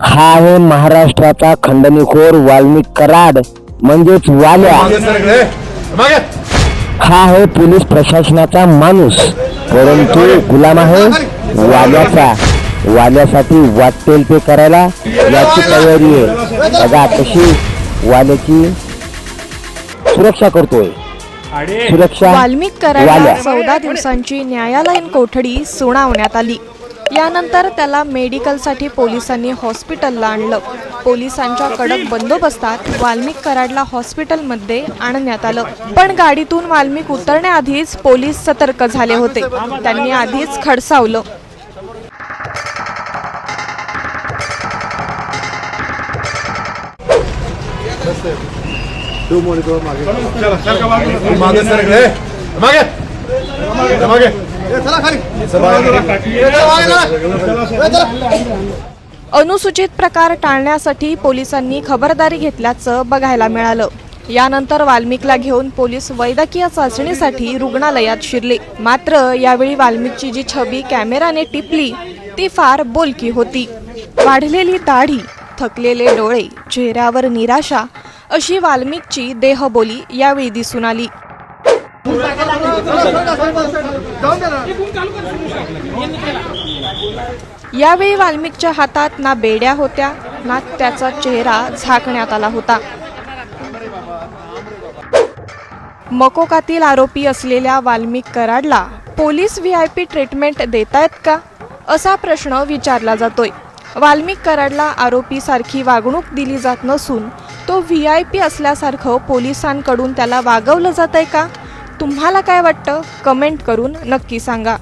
हा आहे महाराष्ट्राचा खंडणीखोर वाल्मिक कराड म्हणजेच वाल्या. हा आहे पोलीस प्रशासनाचा माणूस परंतु गुलाम आहे वाल्याचा. वाल्यासाठी वाटेल ते करायला याची तयारी आहे. बघा कशी वाल्याची सुरक्षा करतोय. सुरक्षा वाल्मिक कराडला वाल्या. चौदा दिवसांची न्यायालयीन कोठडी सुनावण्यात आली. यानंतर त्याला मेडिकलसाठी पोलिसांनी हॉस्पिटलला आणलं. पोलिसांच्या कडक बंदोबस्तात वाल्मिक कराडला हॉस्पिटलमध्ये आणण्यात आलं. पण गाडीतून वाल्मिक उतरण्याआधीच पोलीस सतर्क झाले होते. त्यांनी आधीच खडसावलं. मागे. सरकले मागे. मागे. अनुसूचित प्रकार टाळण्यासाठी पोलिसांनी खबरदारी घेतल्याचं बघायला मिळालं. यानंतर वाल्मिकला घेऊन पोलीस वैद्यकीय चाचणीसाठी रुग्णालयात शिरले. मात्र यावेळी वाल्मिकची जी छबी कॅमेराने टिपली ती फार बोलकी होती. वाढलेली दाढी थकलेले डोळे चेहऱ्यावर निराशा अशी वाल्मिकची देहबोली यावेळी दिसून आली. यावेळी वाल्मिकच्या हातात ना बेड्या होत्या ना त्याचा चेहरा झाकण्यात आला होता. मकोकातील आरोपी असलेल्या Valmik कराडला police V I P treatment देतायत का? असा प्रश्न विचारला जातोय. वाल्मिक कराडला आरोपीसारखी वागणूक दिली जात नसून तो व्ही आय पी असल्यासारखं पोलिसांकडून त्याला वागवलं जातंय का? तुम्हाला काय वाटतं? कमेंट करून नक्की सांगा.